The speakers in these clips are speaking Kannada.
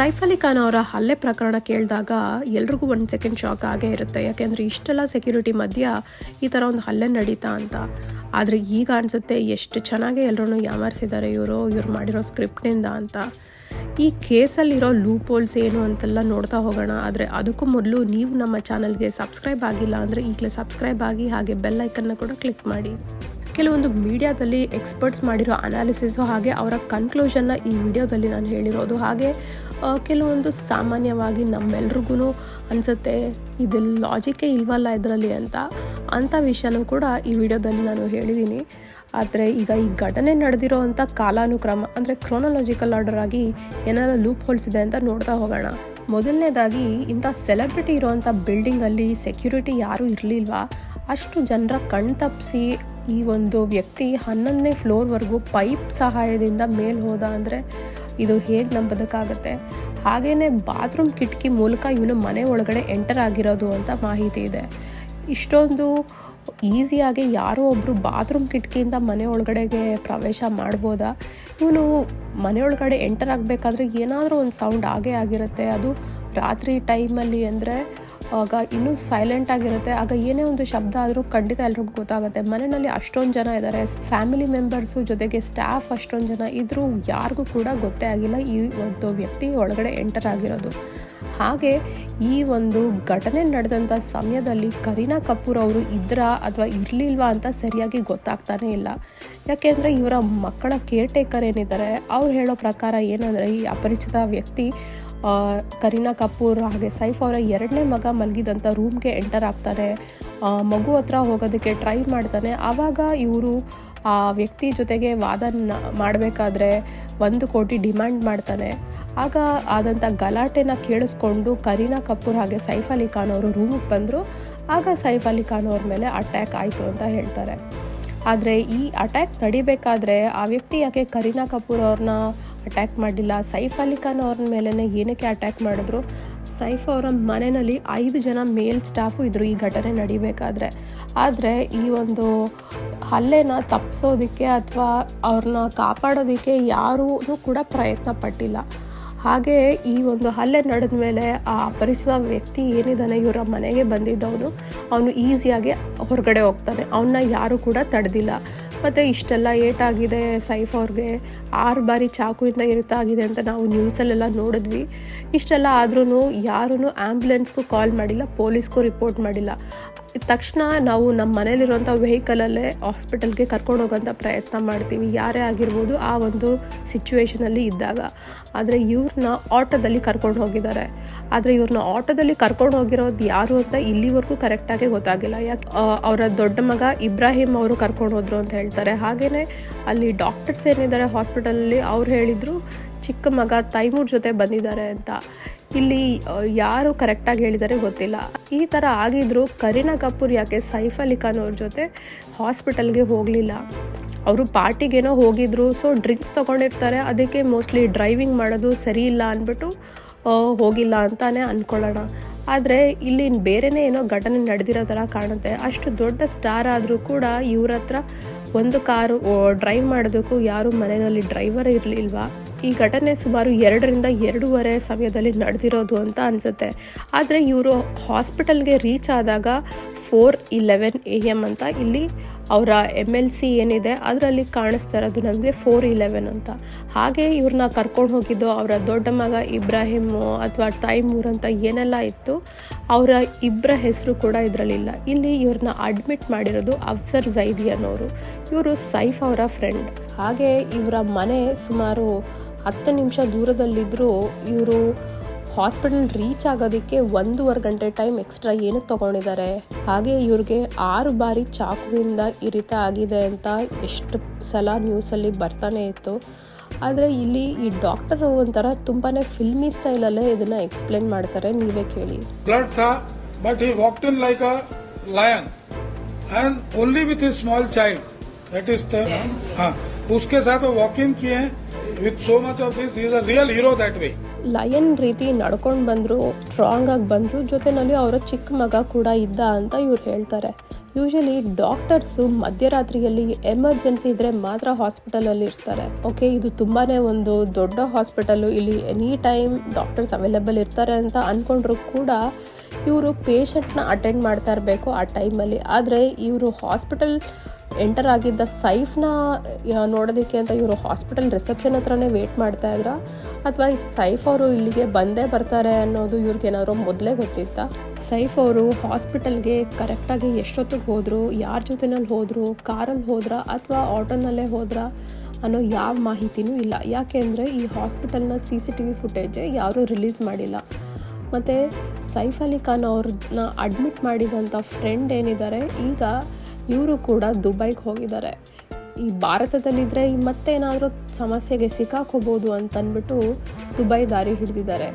ಸೈಫ್ ಅಲಿ ಖಾನ್ ಅವರ ಹಲ್ಲೆ ಪ್ರಕರಣ ಕೇಳಿದಾಗ ಎಲ್ರಿಗೂ ಒಂದು ಸೆಕೆಂಡ್ ಶಾಕ್ ಆಗೇ ಇರುತ್ತೆ. ಯಾಕೆಂದರೆ ಇಷ್ಟೆಲ್ಲ ಸೆಕ್ಯೂರಿಟಿ ಮಧ್ಯ ಈ ಥರ ಒಂದು ಹಲ್ಲೆ ನಡೀತಾ ಅಂತ. ಆದರೆ ಈಗ ಅನಿಸುತ್ತೆ ಎಷ್ಟು ಚೆನ್ನಾಗಿ ಎಲ್ಲರೂ ಯಾಮಾರಿಸಿದ್ದಾರೆ ಇವರು, ಇವ್ರು ಮಾಡಿರೋ ಸ್ಕ್ರಿಪ್ಟಿಂದ ಅಂತ. ಈ ಕೇಸಲ್ಲಿರೋ ಲೂಪ್ ಹೋಲ್ಸ್ ಏನು ಅಂತೆಲ್ಲ ನೋಡ್ತಾ ಹೋಗೋಣ. ಆದರೆ ಅದಕ್ಕೂ ಮೊದಲು ನೀವು ನಮ್ಮ ಚಾನಲ್ಗೆ ಸಬ್ಸ್ಕ್ರೈಬ್ ಆಗಿಲ್ಲ ಅಂದರೆ ಈಗಲೇ ಸಬ್ಸ್ಕ್ರೈಬ್ ಆಗಿ ಹಾಗೆ ಬೆಲ್ ಐಕನ್ನ ಕೂಡ ಕ್ಲಿಕ್ ಮಾಡಿ. ಕೆಲವೊಂದು ಮೀಡಿಯಾದಲ್ಲಿ ಎಕ್ಸ್ಪರ್ಟ್ಸ್ ಮಾಡಿರೋ ಅನಾಲಿಸಿಸು ಹಾಗೆ ಅವರ ಕನ್ಕ್ಲೂಷನ್ನ ಈ ವಿಡಿಯೋದಲ್ಲಿ ನಾನು ಹೇಳಿರೋದು. ಹಾಗೆ ಕೆಲವೊಂದು ಸಾಮಾನ್ಯವಾಗಿ ನಮ್ಮೆಲ್ರಿಗೂ ಅನಿಸುತ್ತೆ ಇದು ಲಾಜಿಕೇ ಇಲ್ವಲ್ಲ ಇದರಲ್ಲಿ ಅಂತ. ಅಂಥ ವಿಷಯನೂ ಕೂಡ ಈ ವಿಡಿಯೋದಲ್ಲಿ ನಾನು ಹೇಳಿದ್ದೀನಿ ಆದರೆ ಈಗ ಈ ಘಟನೆ ನಡೆದಿರೋ ಅಂಥ ಕಾಲಾನುಕ್ರಮ, ಅಂದರೆ ಕ್ರೋನಾಲಜಿಕಲ್ ಆರ್ಡರ್ ಆಗಿ ಏನಾದ್ರು ಲೂಪ್ ಇದೆ ಅಂತ ನೋಡ್ತಾ ಹೋಗೋಣ. ಮೊದಲನೇದಾಗಿ ಇಂಥ ಸೆಲೆಬ್ರಿಟಿ ಇರೋವಂಥ ಬಿಲ್ಡಿಂಗಲ್ಲಿ ಸೆಕ್ಯೂರಿಟಿ ಯಾರೂ ಇರಲಿಲ್ವಾ? ಅಷ್ಟು ಜನರ ಕಣ್ ತಪ್ಪಿಸಿ ಈ ಒಂದು ವ್ಯಕ್ತಿ ಹನ್ನೊಂದನೇ ಫ್ಲೋರ್ವರೆಗೂ ಪೈಪ್ ಸಹಾಯದಿಂದ ಮೇಲೆ ಹೋದ ಅಂದರೆ ಇದು ಹೇಗೆ ನಂಬೋದಕ್ಕಾಗತ್ತೆ ಹಾಗೆಯೇ ಬಾತ್ರೂಮ್ ಕಿಟಕಿ ಮೂಲಕ ಇವನು ಮನೆ ಒಳಗಡೆ ಎಂಟರ್ ಆಗಿರೋದು ಅಂತ ಮಾಹಿತಿ ಇದೆ. ಇಷ್ಟೊಂದು ಈಸಿಯಾಗಿ ಯಾರೋ ಒಬ್ಬರು ಬಾತ್ರೂಮ್ ಕಿಟಕಿಯಿಂದ ಮನೆ ಒಳಗಡೆಗೆ ಪ್ರವೇಶ ಮಾಡ್ಬೋದಾ? ಇವನು ಮನೆ ಒಳಗಡೆ ಎಂಟರ್ ಆಗಬೇಕಾದ್ರೆ ಏನಾದರೂ ಒಂದು ಸೌಂಡ್ ಆಗೇ ಆಗಿರುತ್ತೆ. ಅದು ರಾತ್ರಿ ಟೈಮಲ್ಲಿ ಅಂದರೆ, ಆಗ ಇನ್ನೂ ಸೈಲೆಂಟ್ ಆಗಿರುತ್ತೆ. ಆಗ ಏನೇ ಒಂದು ಶಬ್ದ ಆದರೂ ಖಂಡಿತ ಎಲ್ರಿಗೂ ಗೊತ್ತಾಗುತ್ತೆ. ಮನೆಯಲ್ಲಿ ಅಷ್ಟೊಂದು ಜನ ಇದ್ದಾರೆ ಫ್ಯಾಮಿಲಿ ಮೆಂಬರ್ಸು ಜೊತೆಗೆ ಸ್ಟಾಫ್ ಅಷ್ಟೊಂದು ಜನ ಇದ್ದರೂ ಯಾರಿಗೂ ಕೂಡ ಗೊತ್ತೇ ಆಗಿಲ್ಲ ಈ ಒಂದು ವ್ಯಕ್ತಿ ಒಳಗಡೆ ಎಂಟರ್ ಆಗಿರೋದು. ಹಾಗೆ ಈ ಒಂದು ಘಟನೆ ನಡೆದಂಥ ಸಮಯದಲ್ಲಿ ಕರೀನಾ ಕಪೂರ್ ಅವರು ಇದ್ರ ಅಥವಾ ಇರಲಿಲ್ವಾ ಅಂತ ಸರಿಯಾಗಿ ಗೊತ್ತಾಗ್ತಾನೇ ಇಲ್ಲ. ಯಾಕೆಂದರೆ ಇವರ ಮಕ್ಕಳ ಕೇರ್ ಟೇಕರ್ ಏನಿದ್ದಾರೆ ಅವ್ರು ಹೇಳೋ ಪ್ರಕಾರ ಏನಂದರೆ ಈ ಅಪರಿಚಿತ ವ್ಯಕ್ತಿ ಕರೀನಾ ಕಪೂರ್ ಹಾಗೆ ಸೈಫ್ ಅವರ ಎರಡನೇ ಮಗ ಮಲಗಿದಂಥ ರೂಮ್ಗೆ ಎಂಟರ್ ಆಗ್ತಾನೆ. ಮಗು ಹತ್ರ ಹೋಗೋದಕ್ಕೆ ಟ್ರೈ ಮಾಡ್ತಾನೆ. ಆವಾಗ ಇವರು ಆ ವ್ಯಕ್ತಿ ಜೊತೆಗೆ ವಾದ ಮಾಡಬೇಕಾದ್ರೆ ಒಂದು ಕೋಟಿ ಡಿಮ್ಯಾಂಡ್ ಮಾಡ್ತಾನೆ. ಆಗ ಆದಂಥ ಗಲಾಟೆನ ಕೇಳಿಸ್ಕೊಂಡು ಕರೀನಾ ಕಪೂರ್ ಹಾಗೆ ಸೈಫ್ ಅಲಿ ಖಾನ್ ಅವರು ರೂಮಿಗೆ ಬಂದರು. ಆಗ ಸೈಫ್ ಅಲಿ ಖಾನ್ ಅವ್ರ ಮೇಲೆ ಅಟ್ಯಾಕ್ ಆಯಿತು ಅಂತ ಹೇಳ್ತಾರೆ. ಆದರೆ ಈ ಅಟ್ಯಾಕ್ ನಡಿಬೇಕಾದ್ರೆ ಆ ವ್ಯಕ್ತಿ ಯಾಕೆ ಕರೀನಾ ಕಪೂರ್ ಅವ್ರನ್ನ ಅಟ್ಯಾಕ್ ಮಾಡಲಿಲ್ಲ ಸೈಫ್ ಅಲಿ ಖಾನ್ ಅವ್ರ ಮೇಲೇ ಏನಕ್ಕೆ ಅಟ್ಯಾಕ್ ಮಾಡಿದ್ರು? ಸೈಫ್ ಅವರ ಮನೆಯಲ್ಲಿ ಐದು ಜನ ಮೇಲ್ ಸ್ಟಾಫು ಇದ್ದರು ಈ ಘಟನೆ ನಡಿಬೇಕಾದ್ರೆ. ಆದರೆ ಈ ಒಂದು ಹಲ್ಲೆನ ತಪ್ಪಿಸೋದಕ್ಕೆ ಅಥವಾ ಅವ್ರನ್ನ ಕಾಪಾಡೋದಕ್ಕೆ ಯಾರೂ ಕೂಡ ಪ್ರಯತ್ನ ಪಟ್ಟಿಲ್ಲ. ಹಾಗೆ ಈ ಒಂದು ಹಲ್ಲೆ ನಡೆದ ಮೇಲೆ ಆ ಅಪರಿಚಿತ ವ್ಯಕ್ತಿ ಏನಿದ್ದಾನೆ, ಇವರ ಮನೆಗೆ ಬಂದಿದ್ದವನು, ಅವನು ಈಸಿಯಾಗಿ ಹೊರಗಡೆ ಹೋಗ್ತಾನೆ. ಅವನ್ನ ಯಾರೂ ಕೂಡ ತಡೆದಿಲ್ಲ. ಮತ್ತು ಇಷ್ಟೆಲ್ಲ ಏಟಾಗಿದೆ ಸೈಫ್ ಅವ್ರಿಗೆ. ಆರು ಬಾರಿ ಚಾಕುವಿಂದ ಇರುತ್ತಾಗಿದೆ ಅಂತ ನಾವು ನ್ಯೂಸಲ್ಲೆಲ್ಲ ನೋಡಿದ್ವಿ. ಇಷ್ಟೆಲ್ಲ ಆದ್ರೂ ಯಾರೂ ಆ್ಯಂಬುಲೆನ್ಸ್ಗೂ ಕಾಲ್ ಮಾಡಿಲ್ಲ ಪೊಲೀಸ್ಗೂ ರಿಪೋರ್ಟ್ ಮಾಡಿಲ್ಲ. ತಕ್ಷಣ ನಾವು ನಮ್ಮ ಮನೇಲಿರುವಂಥ ವೆಹಿಕಲಲ್ಲೇ ಹಾಸ್ಪಿಟಲ್ಗೆ ಕರ್ಕೊಂಡು ಹೋಗೋಂಥ ಪ್ರಯತ್ನ ಮಾಡ್ತೀವಿ. ಯಾರೇ ಆಗಿರ್ಬೋದು ಆ ಒಂದು ಸಿಚುವೇಷನಲ್ಲಿ ಇದ್ದಾಗ. ಆದರೆ ಇವ್ರನ್ನ ಆಟೋದಲ್ಲಿ ಕರ್ಕೊಂಡು ಹೋಗಿದ್ದಾರೆ. ಆದರೆ ಇವ್ರನ್ನ ಆಟೋದಲ್ಲಿ ಕರ್ಕೊಂಡು ಹೋಗಿರೋದು ಯಾರು ಅಂತ ಇಲ್ಲಿವರೆಗೂ ಕರೆಕ್ಟಾಗಿ ಗೊತ್ತಾಗಿಲ್ಲ. ಯಾಕೆ ಅವರ ದೊಡ್ಡ ಮಗ ಇಬ್ರಾಹಿಂ ಅವರು ಕರ್ಕೊಂಡು ಹೋದರು ಅಂತ ಹೇಳ್ತಾರೆ. ಹಾಗೆಯೇ ಅಲ್ಲಿ ಡಾಕ್ಟರ್ಸ್ ಏನಿದ್ದಾರೆ ಹಾಸ್ಪಿಟಲಲ್ಲಿ ಅವ್ರು ಹೇಳಿದರು, ಚಿಕ್ಕ ಮಗ ತೈಮೂರ್ ಜೊತೆ ಬಂದಿದ್ದಾರೆ ಅಂತ. ಇಲ್ಲಿ ಯಾರು ಕರೆಕ್ಟಾಗಿ ಹೇಳಿದ್ದಾರೆ ಗೊತ್ತಿಲ್ಲ. ಈ ಥರ ಆಗಿದ್ರು ಕರೀನಾ ಕಪೂರ್ ಯಾಕೆ ಸೈಫ್ ಅಲಿ ಖಾನ್ ಅವ್ರ ಜೊತೆ ಹಾಸ್ಪಿಟಲ್ಗೆ ಹೋಗಲಿಲ್ಲ? ಅವರು ಪಾರ್ಟಿಗೇನೋ ಹೋಗಿದ್ರು ಸೊ ಡ್ರಿಂಕ್ಸ್ ತೊಗೊಂಡಿರ್ತಾರೆ, ಅದಕ್ಕೆ ಮೋಸ್ಟ್ಲಿ ಡ್ರೈವಿಂಗ್ ಮಾಡೋದು ಸರಿ ಇಲ್ಲ ಅಂದ್ಬಿಟ್ಟು ಹೋಗಿಲ್ಲ ಅಂತಾನೆ ಅಂದ್ಕೊಳ್ಳೋಣ ಆದರೆ ಇಲ್ಲಿ ಬೇರೆನೇ ಏನೋ ಘಟನೆ ನಡೆದಿರೋ ಥರ ಕಾಣುತ್ತೆ. ಅಷ್ಟು ದೊಡ್ಡ ಸ್ಟಾರ್ ಆದರೂ ಕೂಡ ಇವ್ರ ಹತ್ರ ಒಂದು ಕಾರು ಡ್ರೈವ್ ಮಾಡೋದಕ್ಕೂ ಯಾರು ಮನೆಯಲ್ಲಿ ಡ್ರೈವರ್ ಇರಲಿಲ್ವಾ? ಈ ಘಟನೆ ಸುಮಾರು ಎರಡರಿಂದ ಎರಡೂವರೆ ಸಮಯದಲ್ಲಿ ನಡೆದಿರೋದು ಅಂತ ಅನಿಸುತ್ತೆ. ಆದರೆ ಇವರು ಹಾಸ್ಪಿಟಲ್ಗೆ ರೀಚ್ ಆದಾಗ ಫೋರ್ ಇಲೆವೆನ್ ಎ ಎಂ ಅಂತ ಇಲ್ಲಿ ಅವರ ಎಂ ಎಲ್ ಸಿ ಏನಿದೆ ಅದರಲ್ಲಿ ಕಾಣಿಸ್ತಾ ಇರೋದು ನಮಗೆ ಫೋರ್ ಇಲೆವೆನ್ ಅಂತ. ಹಾಗೆ ಇವ್ರನ್ನ ಕರ್ಕೊಂಡು ಹೋಗಿದ್ದು ಅವರ ದೊಡ್ಡ ಮಗ ಇಬ್ರಾಹಿಮು ಅಥವಾ ತೈಮೂರ್ ಅಂತ ಏನೆಲ್ಲ ಇತ್ತು, ಅವರ ಇಬ್ಬರ ಹೆಸರು ಕೂಡ ಇದರಲ್ಲಿಲ್ಲ. ಇಲ್ಲಿ ಇವ್ರನ್ನ ಅಡ್ಮಿಟ್ ಮಾಡಿರೋದು ಅಫ್ಸರ್ ಜೈದಿ ಅನ್ನೋರು. ಇವರು ಸೈಫ್ ಅವರ ಫ್ರೆಂಡ್. ಹಾಗೆ ಇವರ ಮನೆ ಸುಮಾರು ಹತ್ತು ನಿಮಿಷ ದೂರದಲ್ಲಿದ್ದರೂ ಇವರು ಹಾಸ್ಪಿಟಲ್ ರೀಚ್ ಆಗೋದಕ್ಕೆ ಒಂದೂವರೆ ಗಂಟೆ ಟೈಮ್ ಎಕ್ಸ್ಟ್ರಾ ಏನಕ್ಕೆ ತೊಗೊಂಡಿದ್ದಾರೆ ಹಾಗೆ ಇವ್ರಿಗೆ ಆರು ಬಾರಿ ಚಾಕುವಿಂದ ಇರಿತ ಆಗಿದೆ ಅಂತ ಎಷ್ಟು ಸಲ ನ್ಯೂಸಲ್ಲಿ ಬರ್ತಾನೆ ಇತ್ತು ಆದರೆ ಇಲ್ಲಿ ಈ ಡಾಕ್ಟರ್ ಒಂಥರ ತುಂಬಾ ಫಿಲ್ಮಿ ಸ್ಟೈಲಲ್ಲೇ ಇದನ್ನು ಎಕ್ಸ್ಪ್ಲೇನ್ ಮಾಡ್ತಾರೆ ನೀವೇ ಕೇಳಿ blood था but he walked in like a lion and only with his small child that is the हाँ उसके साथ वो वॉक इन किए हैं with so much of this is a real hero that way lion ರೀತಿ ನಡ್ಕೊಂಡು ಬಂದರು ಸ್ಟ್ರಾಂಗ್ ಆಗಿ ಬಂದರು, ಜೊತೆನಲ್ಲಿ ಅವರ ಚಿಕ್ಕ ಮಗ ಕೂಡ ಇದ್ದ ಅಂತ ಇವ್ರು ಹೇಳ್ತಾರೆ. ಯೂಶಲಿ ಡಾಕ್ಟರ್ಸು ಮಧ್ಯರಾತ್ರಿಯಲ್ಲಿ ಎಮರ್ಜೆನ್ಸಿ ಇದ್ದರೆ ಮಾತ್ರ ಹಾಸ್ಪಿಟಲಲ್ಲಿ ಇರ್ತಾರೆ. ಓಕೆ ಇದು ತುಂಬಾ ಒಂದು ದೊಡ್ಡ ಹಾಸ್ಪಿಟಲು ಇಲ್ಲಿ ಎನಿ ಟೈಮ್ ಡಾಕ್ಟರ್ಸ್ ಅವೈಲೇಬಲ್ ಇರ್ತಾರೆ ಅಂತ ಅಂದ್ಕೊಂಡ್ರು ಕೂಡ ಇವರು ಪೇಷಂಟ್ನ ಅಟೆಂಡ್ ಮಾಡ್ತಾ ಇರಬೇಕು ಆ ಟೈಮಲ್ಲಿ ಆದರೆ ಇವರು ಹಾಸ್ಪಿಟಲ್ ಎಂಟರ್ ಆಗಿದ್ದ ಸೈಫ್ನ ನೋಡೋದಕ್ಕೆ ಅಂತ ಇವರು ಹಾಸ್ಪಿಟಲ್ ರಿಸೆಪ್ಷನ್ ಹತ್ರನೇ ವೇಟ್ ಮಾಡ್ತಾ ಇದ್ರ. ಅಥವಾ ಈ ಸೈಫ್ ಅವರು ಇಲ್ಲಿಗೆ ಬಂದೇ ಬರ್ತಾರೆ ಅನ್ನೋದು ಇವ್ರಿಗೆ ಏನಾದರೂ ಮೊದಲೇ ಗೊತ್ತಿತ್ತ? ಸೈಫ್ ಅವರು ಹಾಸ್ಪಿಟಲ್ಗೆ ಕರೆಕ್ಟಾಗಿ ಎಷ್ಟೊತ್ತಿಗೆ ಹೋದರು, ಯಾರ ಜೊತೆನಲ್ಲಿ ಹೋದರು ಕಾರಲ್ಲಿ ಹೋದ್ರಾ ಅಥವಾ ಆಟೋನಲ್ಲೇ ಹೋದ್ರಾ ಅನ್ನೋ ಯಾವ ಮಾಹಿತಿನೂ ಇಲ್ಲ. ಯಾಕೆಂದರೆ ಈ ಹಾಸ್ಪಿಟಲ್ನ C C T V footage ಯಾರೂ ರಿಲೀಸ್ ಮಾಡಿಲ್ಲ. ಮತ್ತು ಸೈಫ್ ಅಲಿ ಖಾನ್ ಅವ್ರನ್ನ ಅಡ್ಮಿಟ್ ಮಾಡಿದಂಥ ಫ್ರೆಂಡ್ ಏನಿದ್ದಾರೆ ಈಗ ಇವರು ಕೂಡ ದುಬೈಗೆ ಹೋಗಿದ್ದಾರೆ. ಈ ಭಾರತದಲ್ಲಿದ್ದರೆ ಮತ್ತೇನಾದರೂ ಸಮಸ್ಯೆಗೆ ಸಿಕ್ಕಾಕೋಬೋದು ಅಂತಂದ್ಬಿಟ್ಟು ದುಬೈ ದಾರಿ ಹಿಡಿದಿದ್ದಾರೆ.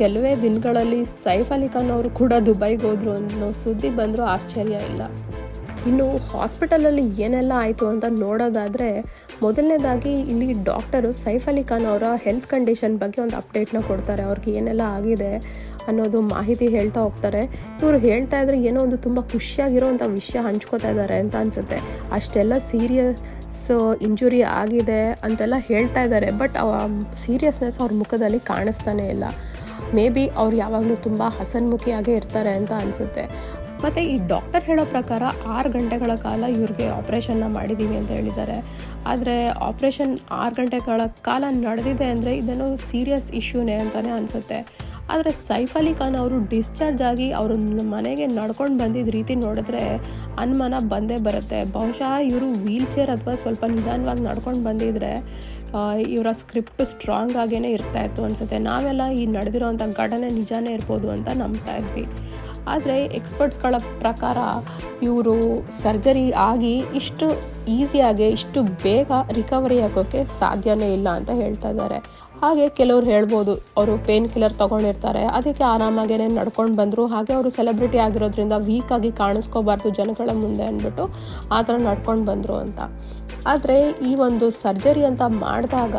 ಕೆಲವೇ ದಿನಗಳಲ್ಲಿ ಸೈಫ್ ಅಲಿ ಖಾನ್ ಅವರು ಕೂಡ ದುಬೈಗೆ ಹೋದರು ಅನ್ನೋ ಸುದ್ದಿ ಬಂದರೂ ಆಶ್ಚರ್ಯ ಇಲ್ಲ. ಇನ್ನು ಹಾಸ್ಪಿಟಲಲ್ಲಿ ಏನೆಲ್ಲ ಆಯಿತು ಅಂತ ನೋಡೋದಾದರೆ ಮೊದಲನೇದಾಗಿ ಇಲ್ಲಿ ಡಾಕ್ಟರು ಸೈಫ್ ಅಲಿ ಖಾನ್ ಅವರ ಹೆಲ್ತ್ ಕಂಡೀಷನ್ ಬಗ್ಗೆ ಒಂದು ಅಪ್ಡೇಟ್ನ ಕೊಡ್ತಾರೆ. ಅವ್ರಿಗೆ ಏನೆಲ್ಲ ಆಗಿದೆ ಅನ್ನೋದು ಮಾಹಿತಿ ಹೇಳ್ತಾ ಹೋಗ್ತಾರೆ. ಇವರು ಹೇಳ್ತಾ ಇದ್ರೆ ಏನೋ ಒಂದು ತುಂಬ ಖುಷಿಯಾಗಿರೋವಂಥ ವಿಷಯ ಹಂಚ್ಕೋತಾ ಇದ್ದಾರೆ ಅಂತ ಅನಿಸುತ್ತೆ. ಅಷ್ಟೆಲ್ಲ ಸೀರಿಯಸ್ ಇಂಜುರಿ ಆಗಿದೆ ಅಂತೆಲ್ಲ ಹೇಳ್ತಾ ಇದ್ದಾರೆ ಬಟ್ ಸೀರಿಯಸ್ನೆಸ್ ಅವ್ರ ಮುಖದಲ್ಲಿ ಕಾಣಿಸ್ತಾನೆ ಇಲ್ಲ. ಮೇ ಬಿ ಅವ್ರು ಯಾವಾಗಲೂ ತುಂಬ ಹಸನ್ಮುಖಿಯಾಗೇ ಇರ್ತಾರೆ ಅಂತ ಅನಿಸುತ್ತೆ. ಮತ್ತು ಈ ಡಾಕ್ಟರ್ ಹೇಳೋ ಪ್ರಕಾರ ಆರು ಗಂಟೆಗಳ ಕಾಲ ಇವ್ರಿಗೆ ಆಪ್ರೇಷನ್ನ ಮಾಡಿದ್ದೀವಿ ಅಂತ ಹೇಳಿದ್ದಾರೆ. ಆದರೆ ಆಪ್ರೇಷನ್ ಆರು ಗಂಟೆಗಳ ಕಾಲ ನಡೆದಿದೆ ಅಂದರೆ ಇದೇನೋ ಸೀರಿಯಸ್ ಇಶ್ಯೂನೇ ಅಂತಲೇ ಅನಿಸುತ್ತೆ. ಆದರೆ ಸೈಫ್ ಅಲಿ ಖಾನ್ ಅವರು ಡಿಸ್ಚಾರ್ಜ್ ಆಗಿ ಅವರು ಮನೆಗೆ ನಡ್ಕೊಂಡು ಬಂದಿದ್ದ ರೀತಿ ನೋಡಿದ್ರೆ ಅನುಮಾನ ಬಂದೇ ಬರುತ್ತೆ. ಬಹುಶಃ ಇವರು ವೀಲ್ ಚೇರ್ ಅಥವಾ ಸ್ವಲ್ಪ ನಿಧಾನವಾಗಿ ನಡ್ಕೊಂಡು ಬಂದಿದ್ರೆ ಇವರ ಸ್ಕ್ರಿಪ್ಟ್ ಸ್ಟ್ರಾಂಗ್ ಆಗೇ ಇರ್ತಾ ಇತ್ತು ಅನಿಸುತ್ತೆ. ನಾವೆಲ್ಲ ಈ ನಡೆದಿರೋವಂಥ ಘಟನೆ ನಿಜಾನೇ ಇರ್ಬೋದು ಅಂತ ನಂಬ್ತಾ ಇದ್ವಿ. ಆದರೆ ಎಕ್ಸ್ಪರ್ಟ್ಸ್ಗಳ ಪ್ರಕಾರ ಇವರು ಸರ್ಜರಿ ಆಗಿ ಇಷ್ಟು ಈಸಿಯಾಗಿ ಇಷ್ಟು ಬೇಗ ರಿಕವರಿ ಆಗೋಕ್ಕೆ ಸಾಧ್ಯವೇ ಇಲ್ಲ ಅಂತ ಹೇಳ್ತಾ ಇದ್ದಾರೆ. ಹಾಗೆ ಕೆಲವ್ರು ಹೇಳ್ಬೋದು, ಅವರು ಪೇನ್ ಕಿಲ್ಲರ್ ತೊಗೊಂಡಿರ್ತಾರೆ. ಅದಕ್ಕೆ ಆರಾಮಾಗೇ ನಡ್ಕೊಂಡು ಬಂದರು. ಹಾಗೆ ಅವರು ಸೆಲೆಬ್ರಿಟಿ ಆಗಿರೋದ್ರಿಂದ ವೀಕಾಗಿ ಕಾಣಿಸ್ಕೋಬಾರ್ದು ಜನಗಳ ಮುಂದೆ ಅಂದ್ಬಿಟ್ಟು ಆ ಥರ ನಡ್ಕೊಂಡು ಬಂದರು ಅಂತ. ಆದರೆ ಈ ಒಂದು ಸರ್ಜರಿ ಅಂತ ಮಾಡಿದಾಗ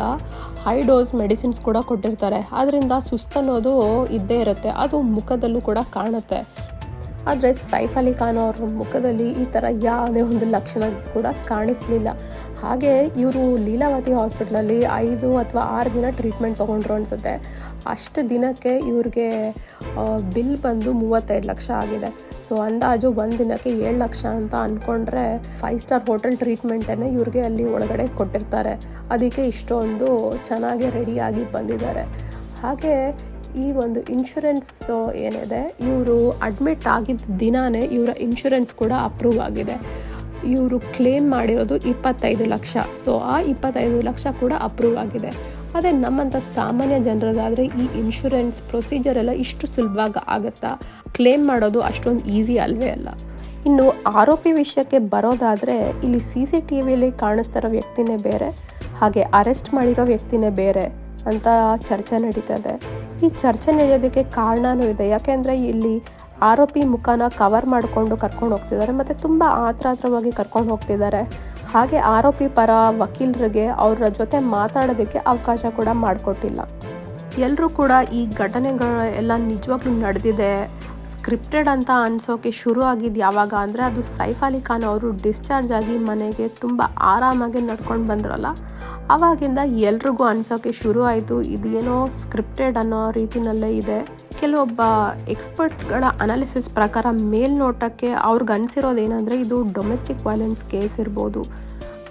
ಹೈ ಡೋಸ್ ಮೆಡಿಸಿನ್ಸ್ ಕೂಡ ಕೊಟ್ಟಿರ್ತಾರೆ. ಅದರಿಂದ ಸುಸ್ತನ್ನೋದು ಇದ್ದೇ ಇರುತ್ತೆ. ಅದು ಮುಖದಲ್ಲೂ ಕೂಡ ಕಾಣುತ್ತೆ. ಆದರೆ ಸೈಫ್ ಅಲಿ ಖಾನ್ ಅವ್ರ ಮುಖದಲ್ಲಿ ಈ ಥರ ಯಾವುದೇ ಒಂದು ಲಕ್ಷಣ ಕೂಡ ಕಾಣಿಸ್ಲಿಲ್ಲ. ಹಾಗೆ ಇವರು ಲೀಲಾವತಿ ಹಾಸ್ಪಿಟ್ಲಲ್ಲಿ ಐದು ಅಥವಾ ಆರು ದಿನ ಟ್ರೀಟ್ಮೆಂಟ್ ತೊಗೊಂಡ್ರು ಅನಿಸುತ್ತೆ. ಅಷ್ಟು ದಿನಕ್ಕೆ ಇವ್ರಿಗೆ ಬಿಲ್ ಬಂದು ಮೂವತ್ತೈದು ಲಕ್ಷ ಆಗಿದೆ. ಸೊ, ಅಂದಾಜು ಒಂದು ದಿನಕ್ಕೆ ಏಳು ಲಕ್ಷ ಅಂತ ಅಂದ್ಕೊಂಡ್ರೆ ಫೈವ್ ಸ್ಟಾರ್ ಹೋಟೆಲ್ ಟ್ರೀಟ್ಮೆಂಟನ್ನೇ ಇವ್ರಿಗೆ ಅಲ್ಲಿ ಒಳಗಡೆ ಕೊಟ್ಟಿರ್ತಾರೆ. ಅದಕ್ಕೆ ಇಷ್ಟೊಂದು ಚೆನ್ನಾಗಿ ರೆಡಿಯಾಗಿ ಬಂದಿದ್ದಾರೆ. ಹಾಗೆ ಈ ಒಂದು ಇನ್ಶೂರೆನ್ಸ್, ಏನಿದೆ, ಇವರು ಅಡ್ಮಿಟ್ ಆಗಿದ್ದ ದಿನಾನೇ ಇವರ ಇನ್ಶೂರೆನ್ಸ್ ಕೂಡ ಅಪ್ರೂವ್ ಆಗಿದೆ. ಇವರು ಕ್ಲೇಮ್ ಮಾಡಿರೋದು ಇಪ್ಪತ್ತೈದು ಲಕ್ಷ. ಸೊ ಆ ಇಪ್ಪತ್ತೈದು ಲಕ್ಷ ಕೂಡ ಅಪ್ರೂವ್ ಆಗಿದೆ. ಅದೇ ನಮ್ಮಂಥ ಸಾಮಾನ್ಯ ಜನರಿಗಾದರೆ ಈ ಇನ್ಶೂರೆನ್ಸ್ ಪ್ರೊಸೀಜರ್ ಎಲ್ಲ ಇಷ್ಟು ಸುಲಭವಾಗಿ ಆಗುತ್ತಾ? ಕ್ಲೇಮ್ ಮಾಡೋದು ಅಷ್ಟೊಂದು ಈಸಿ ಅಲ್ವೇ ಅಲ್ಲ. ಇನ್ನು ಆರೋಪಿ ವಿಷಯಕ್ಕೆ ಬರೋದಾದರೆ ಇಲ್ಲಿ ಸಿ ಸಿ ಟಿ ವಿಯಲ್ಲಿ ಕಾಣಿಸ್ತಿರೋ ವ್ಯಕ್ತಿನೇ ಬೇರೆ, ಹಾಗೆ ಅರೆಸ್ಟ್ ಮಾಡಿರೋ ವ್ಯಕ್ತಿನೇ ಬೇರೆ ಅಂತ ಚರ್ಚೆ ನಡೀತದೆ ಈ ಚರ್ಚೆ ನಡೆಯೋದಕ್ಕೆ ಕಾರಣವೂ ಇದೆ. ಯಾಕೆಂದರೆ ಇಲ್ಲಿ ಆರೋಪಿ ಮುಖನ ಕವರ್ ಮಾಡಿಕೊಂಡು ಕರ್ಕೊಂಡು ಹೋಗ್ತಿದ್ದಾರೆ ಮತ್ತು ತುಂಬ ಆತ್ರಾತ್ರವಾಗಿ ಕರ್ಕೊಂಡು ಹೋಗ್ತಿದ್ದಾರೆ. ಹಾಗೆ ಆರೋಪಿ ಪರ ವಕೀಲರಿಗೆ ಅವರ ಜೊತೆ ಮಾತಾಡೋದಕ್ಕೆ ಅವಕಾಶ ಕೂಡ ಮಾಡಿಕೊಟ್ಟಿಲ್ಲ. ಎಲ್ಲರೂ ಕೂಡ ಈ ಘಟನೆಗಳು ಎಲ್ಲ ನಿಜವಾಗ್ಲೂ ನಡೆದಿದೆ. ಸ್ಕ್ರಿಪ್ಟೆಡ್ ಅಂತ ಅನಿಸೋಕೆ ಶುರು ಆಗಿದ್ದು ಯಾವಾಗ ಅಂದರೆ ಅದು ಸೈಫ್ ಅಲಿ ಖಾನ್ ಅವರು ಡಿಸ್ಚಾರ್ಜ್ ಆಗಿ ಮನೆಗೆ ತುಂಬ ಆರಾಮಾಗಿ ನಡ್ಕೊಂಡು ಬಂದ್ರಲ್ಲ. ಆವಾಗಿಂದ ಎಲ್ರಿಗೂ ಅನಿಸೋಕೆ ಶುರು ಆಯಿತು. ಇದೇನೋ ಸ್ಕ್ರಿಪ್ಟೆಡ್ ಅನ್ನೋ ರೀತಿನಲ್ಲೇ ಇದೆ. ಕೆಲವೊಬ್ಬ ಎಕ್ಸ್ಪರ್ಟ್ಗಳ ಅನಾಲಿಸಿಸ್ ಪ್ರಕಾರ ಮೇಲ್ನೋಟಕ್ಕೆ ಅವ್ರಿಗೆ ಅನಿಸಿರೋದು ಏನಂದರೆ ಇದು ಡೊಮೆಸ್ಟಿಕ್ ವೈಲೆನ್ಸ್ ಕೇಸ್ ಇರ್ಬೋದು.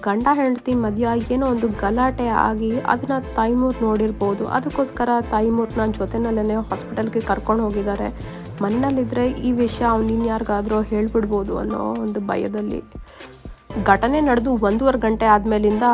ಗಂಡ, ಹೆಂಡತಿ ಮಧ್ಯ ಏನೋ ಒಂದು ಗಲಾಟೆ ಆಗಿ ಅದನ್ನ ತಾಯ್ಮೂರ್ ನೋಡಿರ್ಬೋದು. ಅದಕ್ಕೋಸ್ಕರ ತಾಯ್ಮೂರ್ನ ಜೊತೆನಲ್ಲೇ ಹಾಸ್ಪಿಟಲ್ಗೆ ಕರ್ಕೊಂಡು ಹೋಗಿದ್ದಾರೆ ಮನೆಯಲ್ಲಿದ್ದರೆ ಈ ವಿಷಯ ಅವ್ನು ಇನ್ಯಾರಿಗಾದರೂ ಹೇಳ್ಬಿಡ್ಬೋದು ಅನ್ನೋ ಒಂದು ಭಯದಲ್ಲಿ. ಘಟನೆ ನಡೆದು ಒಂದೂವರೆ ಗಂಟೆ ಆದಮೇಲಿಂದ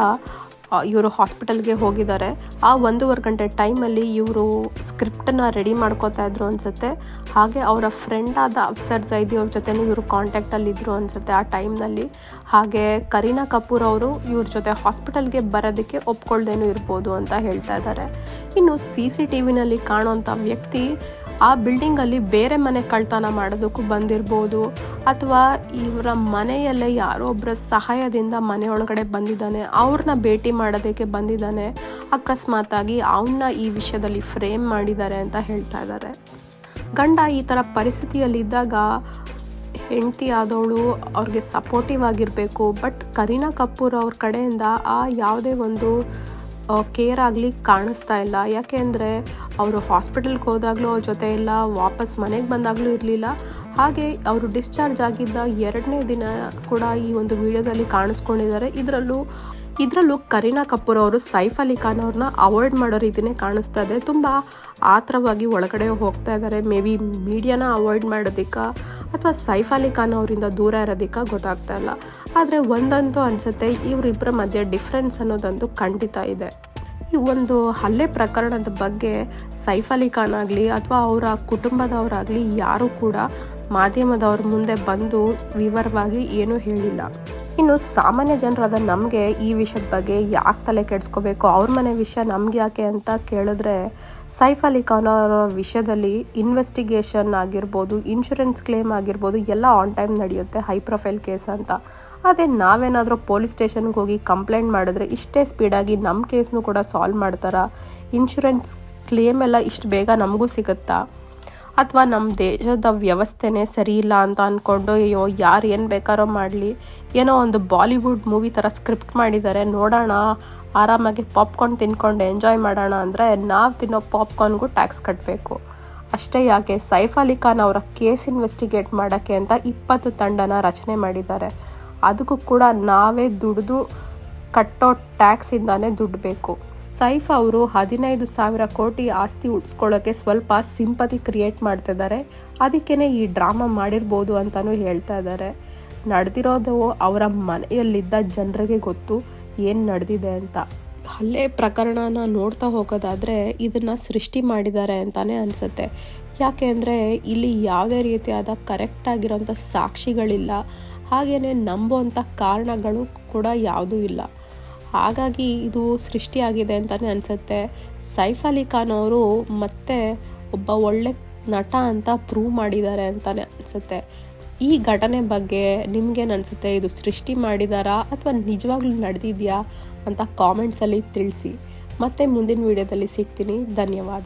ಇವರು ಹಾಸ್ಪಿಟಲ್ಗೆ ಹೋಗಿದ್ದಾರೆ. ಆ ಒಂದೂವರೆ ಗಂಟೆ ಟೈಮಲ್ಲಿ ಇವರು ಸ್ಕ್ರಿಪ್ಟನ್ನ ರೆಡಿ ಮಾಡ್ಕೋತಾ ಇದ್ರು ಅನಿಸುತ್ತೆ. ಹಾಗೆ ಅವರ ಫ್ರೆಂಡ್ ಆದ ಅಫ್ಸರ್ ಜೈದಿ ಅವ್ರ ಜೊತೆ ಇವರು ಕಾಂಟ್ಯಾಕ್ಟಲ್ಲಿ ಇದ್ರು ಅನಿಸುತ್ತೆ ಆ ಟೈಮ್ನಲ್ಲಿ ಹಾಗೆ ಕರೀನಾ ಕಪೂರ್ ಅವರು ಇವ್ರ ಜೊತೆ ಹಾಸ್ಪಿಟಲ್ಗೆ ಬರೋದಕ್ಕೆ ಒಪ್ಕೊಳ್ದೇನೂ ಇರ್ಬೋದು ಅಂತ ಹೇಳ್ತಾ ಇದ್ದಾರೆ ಇನ್ನು ಸಿ ಸಿ ಟಿ ವಿನಲ್ಲಿ ಕಾಣುವಂಥ ವ್ಯಕ್ತಿ ಆ ಬಿಲ್ಡಿಂಗಲ್ಲಿ ಬೇರೆ ಮನೆ ಕಳ್ತನ ಮಾಡೋದಕ್ಕೂ ಬಂದಿರ್ಬೋದು. ಅಥವಾ ಇವರ ಮನೆಯಲ್ಲೇ ಯಾರೋ ಒಬ್ಬರ ಸಹಾಯದಿಂದ ಮನೆಯೊಳಗಡೆ ಬಂದಿದ್ದಾನೆ, ಅವ್ರನ್ನ ಭೇಟಿ ಮಾಡೋದಕ್ಕೆ ಬಂದಿದ್ದಾನೆ, ಅಕಸ್ಮಾತಾಗಿ ಅವನ್ನ ಈ ವಿಷಯದಲ್ಲಿ ಫ್ರೇಮ್ ಮಾಡಿದ್ದಾರೆ ಅಂತ ಹೇಳ್ತಾ ಇದ್ದಾರೆ. ಗಂಡ ಈ ಥರ ಪರಿಸ್ಥಿತಿಯಲ್ಲಿದ್ದಾಗ ಹೆಂಡತಿ ಆದವಳು ಅವ್ರಿಗೆ ಸಪೋರ್ಟಿವ್ ಆಗಿರಬೇಕು ಬಟ್ ಕರೀನಾ ಕಪೂರ್ ಅವ್ರ ಕಡೆಯಿಂದ ಆ ಯಾವುದೇ ಒಂದು ಕೇರ್ ಆಗಲಿ ಕಾಣಿಸ್ತಾ ಇಲ್ಲ. ಯಾಕೆ ಅಂದರೆ ಅವರು ಹಾಸ್ಪಿಟಲ್ಗೆ ಹೋದಾಗಲೂ ಅವ್ರ ಜೊತೆ ಇಲ್ಲ ವಾಪಸ್ ಮನೆಗೆ ಬಂದಾಗಲೂ ಇರಲಿಲ್ಲ. ಹಾಗೆ ಅವರು ಡಿಸ್ಚಾರ್ಜ್ ಆಗಿದ್ದ ಎರಡನೇ ದಿನ ಕೂಡ ಈ ಒಂದು ವಿಡಿಯೋದಲ್ಲಿ ಕಾಣಿಸ್ಕೊಂಡಿದ್ದಾರೆ. ಇದರಲ್ಲೂ ಇದರಲ್ಲೂ ಕರೀನಾ ಕಪೂರ್ ಅವರು, ಸೈಫ್ ಅಲಿ ಖಾನ್ ಅವ್ರನ್ನ ಅವಾಯ್ಡ್ ಮಾಡೋ ರೀತಿನೇ ಕಾಣಿಸ್ತಾ ಇದೆ. ತುಂಬ ಆತ್ರವಾಗಿ ಒಳಗಡೆ ಹೋಗ್ತಾ ಇದ್ದಾರೆ. ಮೇ ಬಿ ಮೀಡಿಯಾನ ಅವಾಯ್ಡ್ ಮಾಡೋದಕ್ಕೆ ಅಥವಾ ಸೈಫ್ ಅಲಿ ಖಾನ್ ಅವರಿಂದ ದೂರ ಇರೋದಕ್ಕೆ ಗೊತ್ತಾಗ್ತಾ ಇಲ್ಲ. ಆದರೆ ಒಂದಂತೂ ಅನಿಸುತ್ತೆ ಇವರಿಬ್ಬರ ಮಧ್ಯೆ ಡಿಫ್ರೆನ್ಸ್ ಅನ್ನೋದಂತೂ ಖಂಡಿತ ಇದೆ. ಈ ಒಂದು ಹಲ್ಲೆ ಪ್ರಕರಣದ ಬಗ್ಗೆ ಸೈಫ್ ಅಲಿ ಖಾನ್ ಆಗಲಿ ಅಥವಾ ಅವರ ಕುಟುಂಬದವರಾಗಲಿ ಯಾರೂ ಕೂಡ ಮಾಧ್ಯಮದವ್ರ ಮುಂದೆ ಬಂದು ವಿವರವಾಗಿ ಏನೂ ಹೇಳಿಲ್ಲ. ಇನ್ನು ಸಾಮಾನ್ಯ ಜನರಾದ ನಮಗೆ ಈ ವಿಷಯದ ಬಗ್ಗೆ ಯಾಕೆ ತಲೆ ಕೆಡಿಸ್ಕೋಬೇಕು? ಅವ್ರ ಮನೆ ವಿಷಯ ನಮ್ಗೆ ಯಾಕೆ ಅಂತ ಕೇಳಿದ್ರೆ ಸೈಫ್ ಅಲಿ ಖಾನ್ ಅವರ ವಿಷಯದಲ್ಲಿ ಇನ್ವೆಸ್ಟಿಗೇಷನ್ ಆಗಿರ್ಬೋದು ಇನ್ಶೂರೆನ್ಸ್ ಕ್ಲೇಮ್ ಆಗಿರ್ಬೋದು, ಎಲ್ಲ ಆನ್ ಟೈಮ್ ನಡೆಯುತ್ತೆ ಹೈ ಪ್ರೊಫೈಲ್ ಕೇಸ್ ಅಂತ. ಅದೇ ನಾವೇನಾದರೂ ಪೊಲೀಸ್ ಸ್ಟೇಷನ್ಗೆ ಹೋಗಿ ಕಂಪ್ಲೇಂಟ್ ಮಾಡಿದ್ರೆ ಇಷ್ಟೇ ಸ್ಪೀಡಾಗಿ ನಮ್ಮ ಕೇಸ್ನು ಕೂಡ ಸಾಲ್ವ್ ಮಾಡ್ತಾರಾ? ಇನ್ಶೂರೆನ್ಸ್ ಕ್ಲೇಮ್ ಎಲ್ಲ ಇಷ್ಟು ಬೇಗ ನಮಗೂ ಸಿಗುತ್ತಾ? ಅಥವಾ ನಮ್ಮ ದೇಶದ ವ್ಯವಸ್ಥೆನೇ ಸರಿ ಇಲ್ಲ ಅಂತ ಅಂದ್ಕೊಂಡು ಅಯ್ಯೋ, ಯಾರು ಏನು ಬೇಕಾರೋ ಮಾಡಲಿ? ಏನೋ ಒಂದು ಬಾಲಿವುಡ್ ಮೂವಿ ಥರ ಸ್ಕ್ರಿಪ್ಟ್ ಮಾಡಿದ್ದಾರೆ, ನೋಡೋಣ. ಆರಾಮಾಗಿ ಪಾಪ್ಕಾರ್ನ್ ತಿನ್ಕೊಂಡು ಎಂಜಾಯ್ ಮಾಡೋಣ ಅಂದರೆ ನಾವು ತಿನ್ನೋ ಪಾಪ್ಕಾರ್ನ್ಗೂ ಟ್ಯಾಕ್ಸ್ ಕಟ್ಟಬೇಕು ಅಷ್ಟೇ ಯಾಕೆ ಸೈಫ್ ಅಲಿ ಖಾನ್ ಅವರ ಕೇಸ್ ಇನ್ವೆಸ್ಟಿಗೇಟ್ ಮಾಡೋಕ್ಕೆ ಅಂತ ಇಪ್ಪತ್ತು ತಂಡನ ರಚನೆ ಮಾಡಿದ್ದಾರೆ. ಅದಕ್ಕೂ ಕೂಡ ನಾವೇ ದುಡಿದು ಕಟ್ಟೋ ಟ್ಯಾಕ್ಸಿಂದಾನೇ ದುಡ್ಡು ಬೇಕು. ಸೈಫ್ ಅವರು ಹದಿನೈದು ಸಾವಿರ ಕೋಟಿ ಆಸ್ತಿ ಉಳಿಸ್ಕೊಳ್ಳೋಕ್ಕೆ ಸ್ವಲ್ಪ ಸಿಂಪತಿ ಕ್ರಿಯೇಟ್ ಮಾಡ್ತಿದ್ದಾರೆ. ಅದಕ್ಕೇ ಈ ಡ್ರಾಮಾ ಮಾಡಿರ್ಬೋದು ಅಂತಲೂ ಹೇಳ್ತಾ ಇದ್ದಾರೆ. ನಡೆದಿರೋದು ಅವರ ಮನೆಯಲ್ಲಿದ್ದ ಜನರಿಗೆ ಗೊತ್ತು. ಏನು ನಡೆದಿದೆ ಅಂತ. ಹಲ್ಲೆ ಪ್ರಕರಣನ ನೋಡ್ತಾ ಹೋಗೋದಾದರೆ ಇದನ್ನು ಸೃಷ್ಟಿ ಮಾಡಿದ್ದಾರೆ ಅಂತಲೇ ಅನಿಸುತ್ತೆ. ಯಾಕೆ ಅಂದರೆ ಇಲ್ಲಿ ಯಾವುದೇ ರೀತಿಯಾದ ಕರೆಕ್ಟಾಗಿರೋಂಥ ಸಾಕ್ಷಿಗಳಿಲ್ಲ. ಹಾಗೆಯೇ ನಂಬುವಂಥ ಕಾರಣಗಳು ಕೂಡ ಯಾವುದೂ ಇಲ್ಲ. ಹಾಗಾಗಿ ಇದು ಸೃಷ್ಟಿಯಾಗಿದೆ ಅಂತಲೇ ಅನಿಸುತ್ತೆ. ಸೈಫ್ ಅಲಿ ಖಾನ್ ಅವರು ಮತ್ತೆ ಒಬ್ಬ ಒಳ್ಳೆ ನಟ ಅಂತ ಪ್ರೂವ್ ಮಾಡಿದ್ದಾರೆ ಅಂತಲೇ ಅನಿಸುತ್ತೆ. ಈ ಘಟನೆ ಬಗ್ಗೆ ನಿಮಗೇನನ್ಸುತ್ತೆ ಇದು ಸೃಷ್ಟಿ ಮಾಡಿದಾರಾ? ಅಥವಾ ನಿಜವಾಗ್ಲೂ ನಡೆದಿದೆಯಾ? ಅಂತ ಕಾಮೆಂಟ್ಸಲ್ಲಿ ತಿಳಿಸಿ. ಮತ್ತೆ ಮುಂದಿನ ವಿಡಿಯೋದಲ್ಲಿ ಸಿಗ್ತೀನಿ. ಧನ್ಯವಾದ.